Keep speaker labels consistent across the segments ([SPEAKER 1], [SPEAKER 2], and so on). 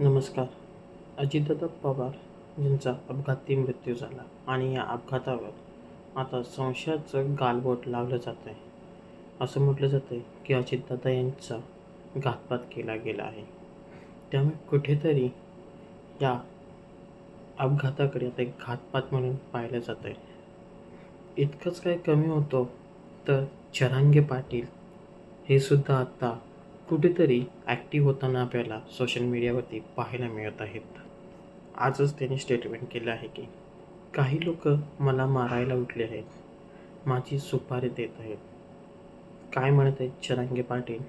[SPEAKER 1] नमस्कार. अजितदादा पवार यांचा अपघाती मृत्यू झाला आणि या अपघातावर आता संशयाचं गालबोट लावलं जात आहे. असं म्हटलं जातं आहे की अजितदादा यांचा घातपात केला गेला आहे. त्यामुळे कुठेतरी या अपघाताकडे आता एक घातपात म्हणून पाहिलं जात आहे. इतकंच काय कमी होतं तर चरांगे पाटील हे सुद्धा आता कुठेतरी ॲक्टिव्ह होताना आपल्याला सोशल मीडियावरती पाहायला मिळत आहेत. आजच त्यांनी स्टेटमेंट केलं आहे की काही लोक मला मारायला उठले आहेत. माझी सुपारी देत आहेत. काय म्हणत आहेत चरंगे पाटील?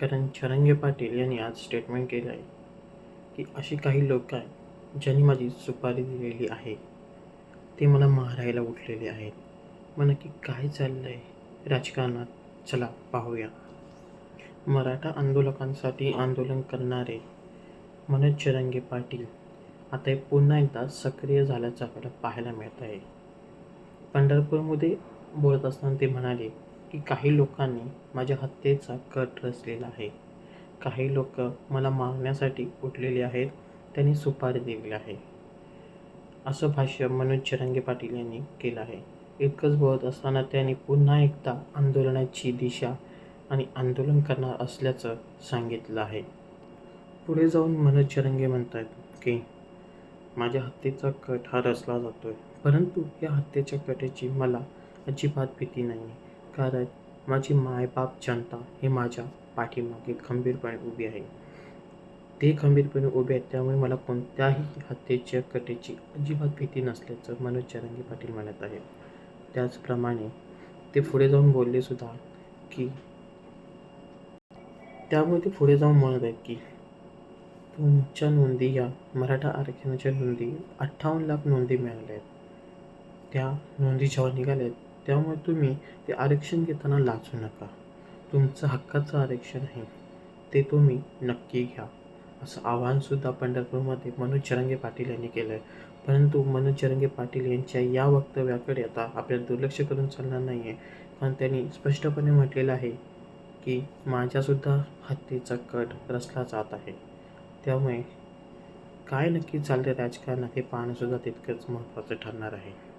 [SPEAKER 1] कारण चरंगे पाटील यांनी आज स्टेटमेंट केलं आहे की अशी काही लोक आहेत ज्यांनी माझी सुपारी दिलेली आहे. ते मला मारायला उठलेले आहेत. मग नक्की काय चाललं आहे राजकारणात चला पाहूया. मराठा आंदोलकांसाठी आंदोलन करणारे मनोज चरंगे पाटील आता हे पुन्हा एकदा सक्रिय झाल्याचं आपल्याला पाहायला मिळत आहे. पंढरपूरमध्ये बोलत असताना ते म्हणाले की काही लोकांनी माझ्या हत्येचा कट रचलेला आहे. काही लोक मला मारण्यासाठी उठलेले आहेत. त्यांनी सुपारी दिलेली आहे. असं भाष्य मनोज चिरंगे पाटील यांनी केलं आहे. इतकंच बोलत असताना त्यांनी पुन्हा एकदा आंदोलनाची दिशा आणि आंदोलन करणार असल्याचं सांगितलं आहे. पुढे जाऊन मनोज चरंगे म्हणतात की माझ्या हत्येचा कट हा रचला जातोय. परंतु या हत्येच्या कटेची मला अजिबात भीती नाही कारण माझी मायबाप जनता हे माझ्या पाठीमागे खंबीरपणे उभी आहे. ते खंबीरपणे उभे आहेत त्यामुळे मला कोणत्याही हत्येच्या कटेची अजिबात भीती नसल्याचं मनोज चरंगी पाटील म्हणत आहे त्याचप्रमाणे ते पुढे जाऊन बोलले सुद्धा की त्यामुळे ते पुढे जाऊन म्हणत आहेत की तुमच्या नोंदी या मराठा आरक्षणाच्या नोंदी अठ्ठावन्न लाख नोंदी मिळाल्या आहेत. त्या नोंदी जेव्हा निघाल्या आहेत त्यामुळे तुम्ही ते आरक्षण घेताना लाचू नका. तुमचं हक्काचं आरक्षण आहे ते तुम्ही नक्की घ्या. असं आवाहनसुद्धा पंढरपूरमध्ये मनोज चरंगे पाटील यांनी केलं आहे. परंतु मनोज चरंगे पाटील यांच्या या वक्तव्याकडे आता आपल्याला दुर्लक्ष करून चालणार नाही आहे कारण त्यांनी स्पष्टपणे म्हटलेलं आहे की माझ्यासुद्धा हत्तीचा कट रचला जात आहे. त्यामुळे काय नक्की चाललं राजकारणात हे पाहणंसुद्धा तितकंच महत्त्वाचं ठरणार आहे.